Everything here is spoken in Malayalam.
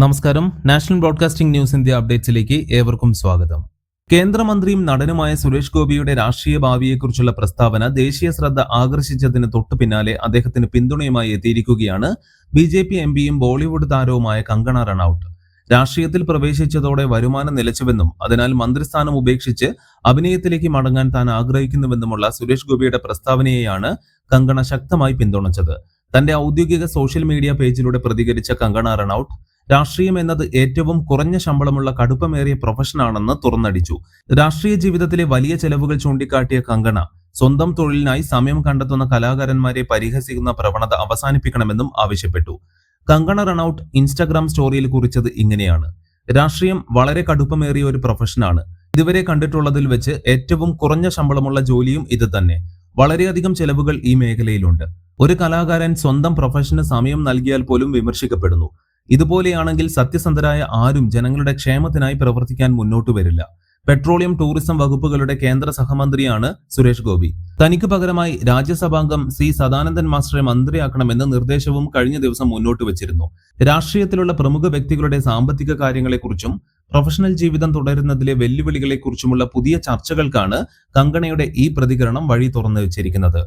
നമസ്കാരം. നാഷണൽ ബ്രോഡ്കാസ്റ്റിംഗ് ന്യൂസ് ഇന്ത്യ അപ്ഡേറ്റ്സിലേക്ക് ഏവർക്കും സ്വാഗതം. കേന്ദ്രമന്ത്രിയും നടനുമായ സുരേഷ് ഗോപിയുടെ രാഷ്ട്രീയ ഭാവിയെക്കുറിച്ചുള്ള പ്രസ്താവന ദേശീയ ശ്രദ്ധ ആകർഷിച്ചതിന് തൊട്ടു പിന്നാലെ അദ്ദേഹത്തിന് പിന്തുണയുമായി എത്തിയിരിക്കുകയാണ് ബി ജെ പി എം പിയും ബോളിവുഡ് താരവുമായ കങ്കണ റണൌട്ട്. രാഷ്ട്രീയത്തിൽ പ്രവേശിച്ചതോടെ വരുമാനം നിലച്ചുവെന്നും അതിനാൽ മന്ത്രിസ്ഥാനം ഉപേക്ഷിച്ച് അഭിനയത്തിലേക്ക് മടങ്ങാൻ താൻ ആഗ്രഹിക്കുന്നുവെന്നുമുള്ള സുരേഷ് ഗോപിയുടെ പ്രസ്താവനയെയാണ് കങ്കണ ശക്തമായി പിന്തുണച്ചത്. തന്റെ ഔദ്യോഗിക സോഷ്യൽ മീഡിയ പേജിലൂടെ പ്രതികരിച്ച കങ്കണ റണൌട്ട് രാഷ്ട്രീയം എന്നത് ഏറ്റവും കുറഞ്ഞ ശമ്പളമുള്ള കടുപ്പമേറിയ പ്രൊഫഷനാണെന്ന് തുറന്നടിച്ചു. രാഷ്ട്രീയ ജീവിതത്തിലെ വലിയ ചെലവുകൾ ചൂണ്ടിക്കാട്ടിയ കങ്കണ സ്വന്തം തൊഴിലിനായി സമയം കണ്ടെത്തുന്ന കലാകാരന്മാരെ പരിഹസിക്കുന്ന പ്രവണത അവസാനിപ്പിക്കണമെന്നും ആവശ്യപ്പെട്ടു. കങ്കണ റണൌട്ട് ഇൻസ്റ്റാഗ്രാം സ്റ്റോറിയിൽ കുറിച്ചത് ഇങ്ങനെയാണ്. രാഷ്ട്രീയം വളരെ കടുപ്പമേറിയ ഒരു പ്രൊഫഷനാണ് ഇതുവരെ കണ്ടിട്ടുള്ളതിൽ വെച്ച് ഏറ്റവും കുറഞ്ഞ ശമ്പളമുള്ള ജോലിയും ഇത് തന്നെ. വളരെയധികം ചെലവുകൾ ഈ മേഖലയിലുണ്ട്. ഒരു കലാകാരൻ സ്വന്തം പ്രൊഫഷന് സമയം നൽകിയാൽ പോലും വിമർശിക്കപ്പെടുന്നു. ഇതുപോലെയാണെങ്കിൽ സത്യസന്ധരായ ആരും ജനങ്ങളുടെ ക്ഷേമത്തിനായി പ്രവർത്തിക്കാൻ മുന്നോട്ട് വരില്ല. പെട്രോളിയം ടൂറിസം വകുപ്പുകളുടെ കേന്ദ്ര സഹമന്ത്രിയാണ് സുരേഷ് ഗോപി. തനിക്ക് പകരമായി രാജ്യസഭാംഗം സി സദാനന്ദൻ മാസ്റ്ററെ മന്ത്രിയാക്കണമെന്ന് നിർദ്ദേശവും കഴിഞ്ഞ ദിവസം മുന്നോട്ട് വച്ചിരുന്നു. രാഷ്ട്രീയത്തിലുള്ള പ്രമുഖ വ്യക്തികളുടെ സാമ്പത്തിക കാര്യങ്ങളെക്കുറിച്ചും പ്രൊഫഷണൽ ജീവിതം തുടരുന്നതിലെ വെല്ലുവിളികളെക്കുറിച്ചുമുള്ള പുതിയ ചർച്ചകൾക്കാണ് കങ്കണയുടെ ഈ പ്രതികരണം വഴി തുറന്നു വെച്ചിരിക്കുന്നത്.